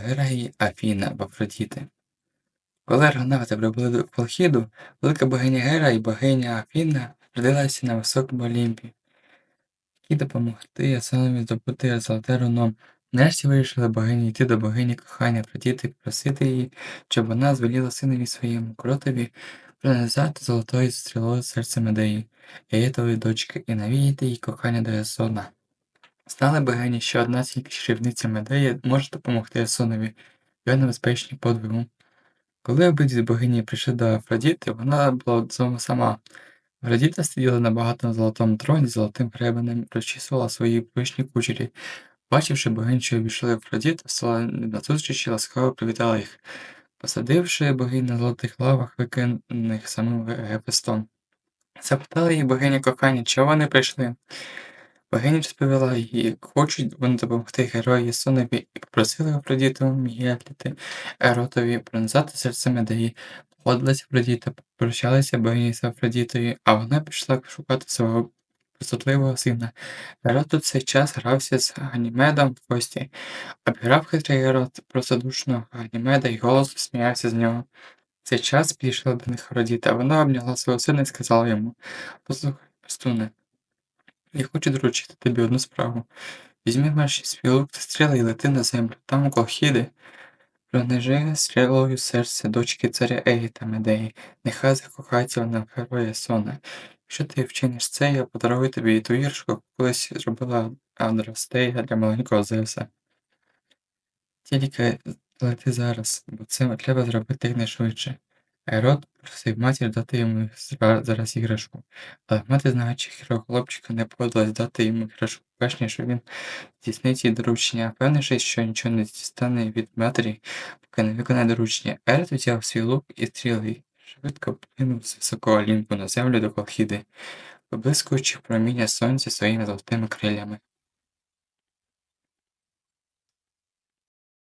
Гера і Афіна Афродіти. Коли аргонавти прибули до Колхіду, велика богиня Гера і богиня Афіна родилася на високому Олімпі, які допомогти Ясонові здобути золоте руно. Нарешті вирішили богині йти до богині кохання Афродіти і просити її, щоб вона звеліла синові своєму кротові пронизати золотою стрілою серце Медеї, Яєтової дочки, і навіяти їй кохання до Ясона. Знали богині, що одна тільки чарівниця Медея може допомогти Ясонові в його небезпечній подвигу. Коли обидві богині прийшли до Афродіти, вона була вдома сама. Афродіта сиділа на багатому золотому троні з золотим гребенем, розчісувала свої пишні кучері. Бачивши богинь, що обійшли Афродіту, стала назустріч і ласкаво привітала їх, посадивши богинь на золотих лавах, викинаних самим Гефестом. Запитала її богиня кохання, чого вони прийшли. Богиня розповіла їй, як хочуть вони допомогти герою Єсонові і попросили Афродіту Мігетліти Еротові пронизати серце Медеї. Погодилася Афродіта, попрощалася богині з Афродітою, а вона пішла шукати свого красотливого сина. Ерот у цей час грався з Ганімедом в кості. Обіграв хитрий Ерот простодушного Ганімеда і голосно сміявся з нього. В цей час підійшла до них Афродіта, вона обняла свого сина і сказала йому Послухай, Пестуне, я хочу доручити тобі одну справу. Візьми мерші свій лук та стріли і лети на землю, там Колхіди. Пронижи стрілою серце дочки царя Егіта Медеї, нехай закохається вона в героя Сона. Якщо ти вчиниш це, я подарую тобі і ту гіршку, яку колись зробила Андростея для маленького Зевса. Тільки лети зараз, бо це треба зробити якнайшвидше. Ерод просив матір дати йому зараз іграшку, але мати, знаючи хитрого хлопчика, не погодилась дати йому іграшку, перш ніж він здійснить їй доручення, впевнившись, що нічого не дістане від матері, поки не виконає доручення. Ерод взяв свій лук і стріли швидко плинув з високого олімпу на землю до Колхіди, виблискуючи в проміння сонця своїми золотими крилями.